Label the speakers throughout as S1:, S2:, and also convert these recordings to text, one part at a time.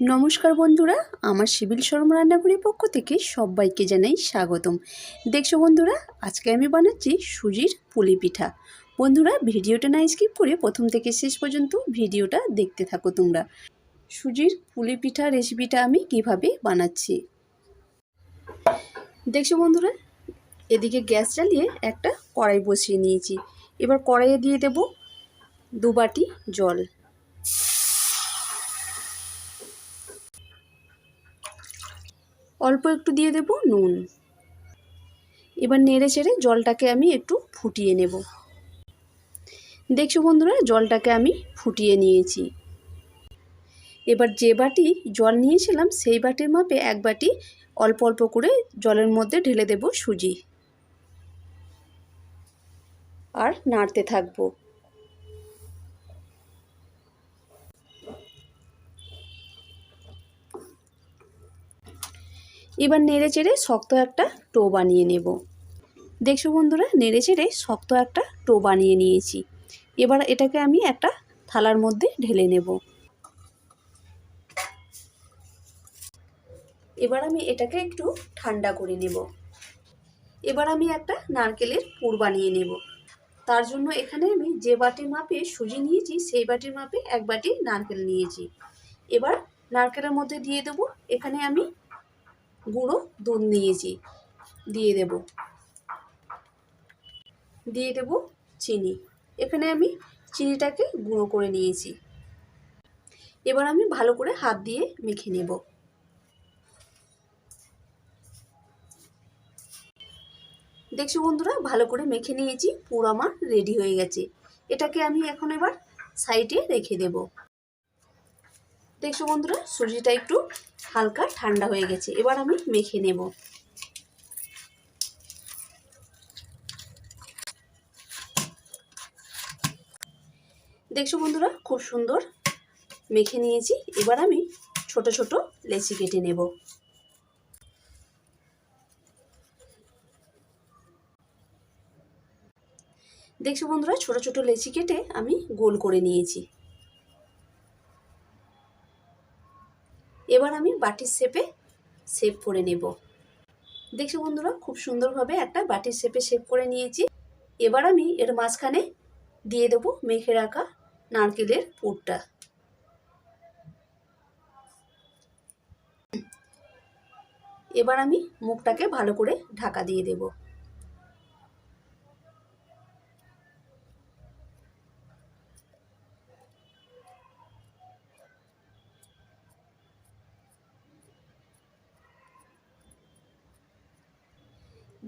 S1: নমস্কার বন্ধুরা, আমার সিভিল শর্মা রান্নাঘরের পক্ষ থেকে সবাইকে জানাই স্বাগতম। দেখছ বন্ধুরা, আজকে আমি বানাচ্ছি সুজির পুলি পিঠা। বন্ধুরা, ভিডিওটা না স্কিপ করে প্রথম থেকে শেষ পর্যন্ত ভিডিওটা দেখতে থাকো তোমরা। সুজির পুলি পিঠা রেসিপিটা আমি কীভাবে বানাচ্ছি? দেখছ বন্ধুরা, এদিকে গ্যাস জ্বালিয়ে একটা কড়াই বসিয়ে নিয়েছি। এবার কড়াইয়ে দিয়ে দেব দু বাটি জল। অল্প একটু দিয়ে দেব নুন। এবার নেড়ে চেড়ে জলটাকে আমি একটু ফুটিয়ে নেব। দেখছ বন্ধুরা, জলটাকে আমি ফুটিয়ে নিয়েছি। এবার যে বাটি জল নিয়েছিলাম, সেই বাটির মাপে এক বাটি অল্প অল্প করে জলের মধ্যে ঢেলে দেব সুজি। আর নাড়তে থাকব। এবার নেড়ে চেড়ে শক্ত একটা টো বানিয়ে নেব। দেখছ বন্ধুরা, নেড়ে চেড়ে শক্ত একটা টো বানিয়ে নিয়েছি। এবার এটাকে আমি একটা থালার মধ্যে ঢেলে নেব। এবার আমি এটাকে একটু ঠান্ডা করে নেব। এবার আমি একটা নারকেলের পুর বানিয়ে নেব। তার জন্য এখানে আমি যে বাটির মাপে সুজি নিয়েছি, সেই বাটির মাপে এক বাটি নারকেল নিয়েছি। এবার নারকেলের মধ্যে দিয়ে দেবো। এখানে আমি গুঁড়ো দুধ নিয়েছি। দিয়ে দেব। দিয়ে দেব চিনি। এখানে আমি চিনিটাকে গুঁড়ো করে নিয়েছি। এবার আমি ভালো করে হাত দিয়ে মেখে নেব। দেখছ বন্ধুরা, ভালো করে মেখে নিয়েছি, পুর আমার রেডি হয়ে গেছে। এটাকে আমি এখন এবার সাইডে রেখে দেব। দেখছ বন্ধুরা, সুজিটা একটু হালকা ঠান্ডা হয়ে গেছে। এবার আমি মেখে নেব। দেখছ বন্ধুরা, খুব সুন্দর মেখে নিয়েছি। এবার আমি ছোট ছোট লেচি কেটে নেব। দেখছ বন্ধুরা, ছোট ছোট লেচি কেটে আমি গোল করে নিয়েছি। এবার আমি বাটির শেপে শেপ করে নেব। দেখছি বন্ধুরা, খুব সুন্দরভাবে একটা বাটির শেপে শেপ করে নিয়েছি। এবার আমি এর মাঝখানে দিয়ে দেবো মেখে রাখা নারকেলের পুরটা। এবার আমি মুখটাকে ভালো করে ঢাকা দিয়ে দেব।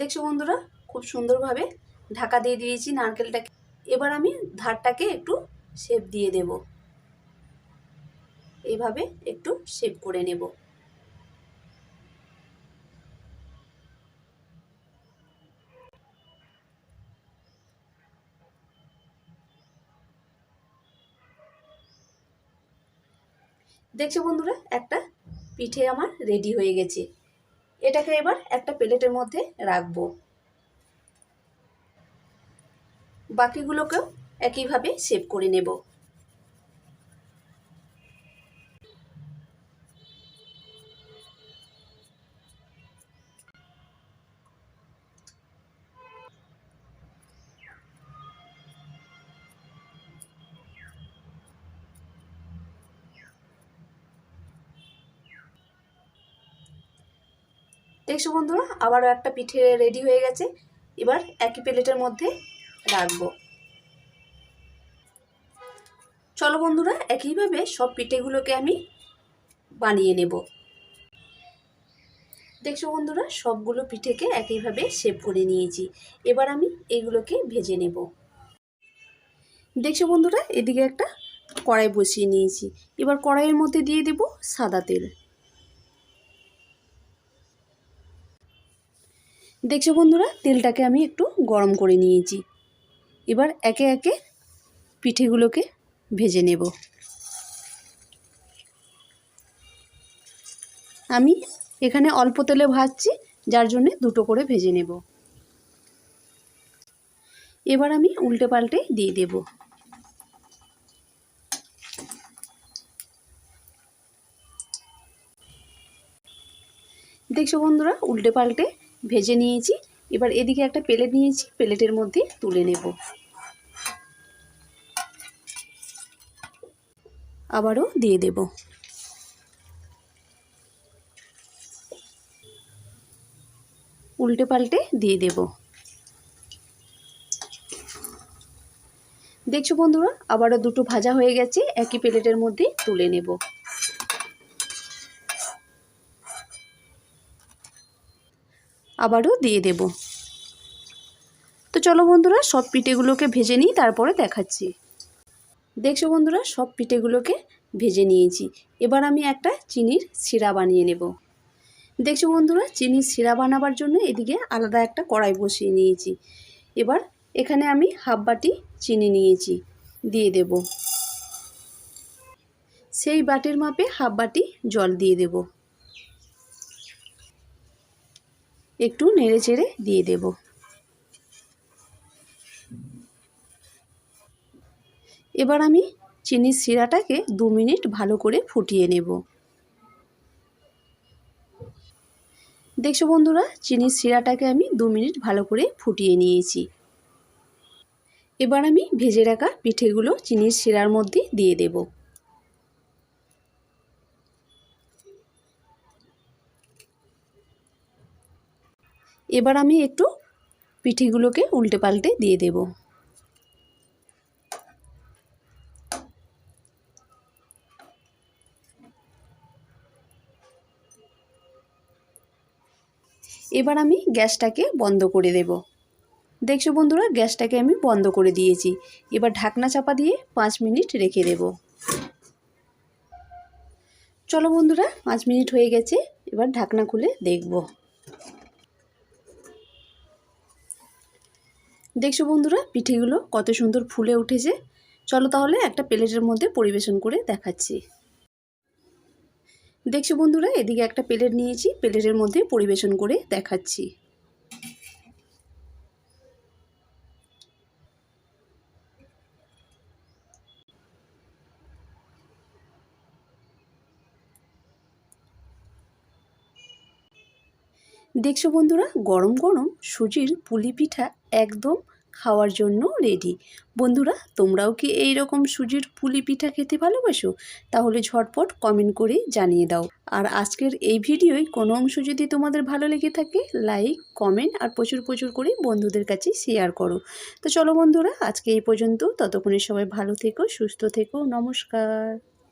S1: দেখছ বন্ধুরা, খুব সুন্দরভাবে ঢাকা দিয়ে দিয়েছি নারকেলটাকে। এবার আমি ধারটাকে একটু শেপ দিয়ে দেব। এইভাবে একটু শেপ করে নেব। দেখছ বন্ধুরা, একটা পিঠে আমার রেডি হয়ে গেছে। এটাকে এবার একটা প্লেটের মধ্যে রাখব। বাকিগুলোকেও একইভাবে সেভ করে নেব। দেখছ বন্ধুরা, আবারও একটা পিঠে রেডি হয়ে গেছে। এবার একই প্লেটের মধ্যে রাখব। চলো বন্ধুরা, একইভাবে সব পিঠেগুলোকে আমি বানিয়ে নেব। দেখছ বন্ধুরা, সবগুলো পিঠেকে একইভাবে শেপ করে নিয়েছি। এবার আমি এগুলোকে ভেজে নেব। দেখছ বন্ধুরা, এদিকে একটা কড়াই বসিয়ে নিয়েছি। এবার কড়াইয়ের মধ্যে দিয়ে দেব সাদা তেল। দেখছ বন্ধুরা, তেলটাকে আমি একটু গরম করে নিয়েছি। এবার একে একে পিঠেগুলোকে ভেজে নেব। আমি এখানে অল্প তেলে ভাজছি, যার জন্যে দুটো করে ভেজে নেব। এবার আমি উল্টে পাল্টে দিয়ে দেব। দেখছ বন্ধুরা, উল্টে পাল্টে ভেজে নিয়েছি। এবার এদিকে একটা প্লেট নিয়েছি, প্লেটের মধ্যে তুলে নেব। আবারও দিয়ে দেব। উল্টে পাল্টে দিয়ে দেব। দেখছ বন্ধুরা, আবারও দুটো ভাজা হয়ে গেছে, একই প্লেটের মধ্যে তুলে নেব। আবারও দিয়ে দেব। তো চলো বন্ধুরা, সব পিঠেগুলোকে ভেজে নিই, তারপরে দেখাচ্ছি। দেখছ বন্ধুরা, সব পিঠেগুলোকে ভেজে নিয়েছি। এবার আমি একটা চিনির শিরা বানিয়ে নেব। দেখছ বন্ধুরা, চিনির শিরা বানাবার জন্য এদিকে আলাদা একটা কড়াই বসিয়ে নিয়েছি। এবার এখানে আমি হাফ বাটি চিনি নিয়েছি, দিয়ে দেব। সেই বাটির মাপে হাফ বাটি জল দিয়ে দেব। একটু নেড়ে চেড়ে দিয়ে দেব। এবার আমি চিনির শিরাটাকে দু মিনিট ভালো করে ফুটিয়ে নেব। দেখছ বন্ধুরা, চিনির শিরাটাকে আমি দু মিনিট ভালো করে ফুটিয়ে নিয়েছি। এবার আমি ভেজে রাখা পিঠেগুলো চিনির শিরার মধ্যে দিয়ে দেব। এবার আমি একটু পিঠিগুলোকে উল্টে পাল্টে দিয়ে দেব। এবার আমি গ্যাসটাকে বন্ধ করে দেব। দেখছ বন্ধুরা, গ্যাসটাকে আমি বন্ধ করে দিয়েছি। এবার ঢাকনা চাপা দিয়ে পাঁচ মিনিট রেখে দেব। চলো বন্ধুরা, পাঁচ মিনিট হয়ে গেছে, এবার ঢাকনা খুলে দেখব। দেখছ বন্ধুরা, পিঠেগুলো কত সুন্দর ফুলে উঠেছে। চলো তাহলে একটা প্লেটের মধ্যে পরিবেশন করে দেখাচ্ছি। দেখছ বন্ধুরা, এদিকে একটা প্লেট নিয়েছি, প্লেটের মধ্যে পরিবেশন করে দেখাচ্ছি। দেখছ বন্ধুরা, গরম গরম সুজির পুলি পিঠা একদম খাওয়ার জন্য রেডি বন্ধুরা, তোমরাও কি এই রকম সুজির পুলি পিঠা খেতে ভালোবাসো? তাহলে ঝটপট কমেন্ট করে জানিয়ে দাও। আর আজকের এই ভিডিওয় কোনো অংশ যদি তোমাদের ভালো লেগে থাকে লাইক কমেন্ট আর প্রচুর প্রচুর করে বন্ধুদের কাছে শেয়ার করো। তো চলো বন্ধুরা, আজকে এই পর্যন্ত। ততক্ষণে সবাই ভালো থেকো, সুস্থ থেকো। নমস্কার।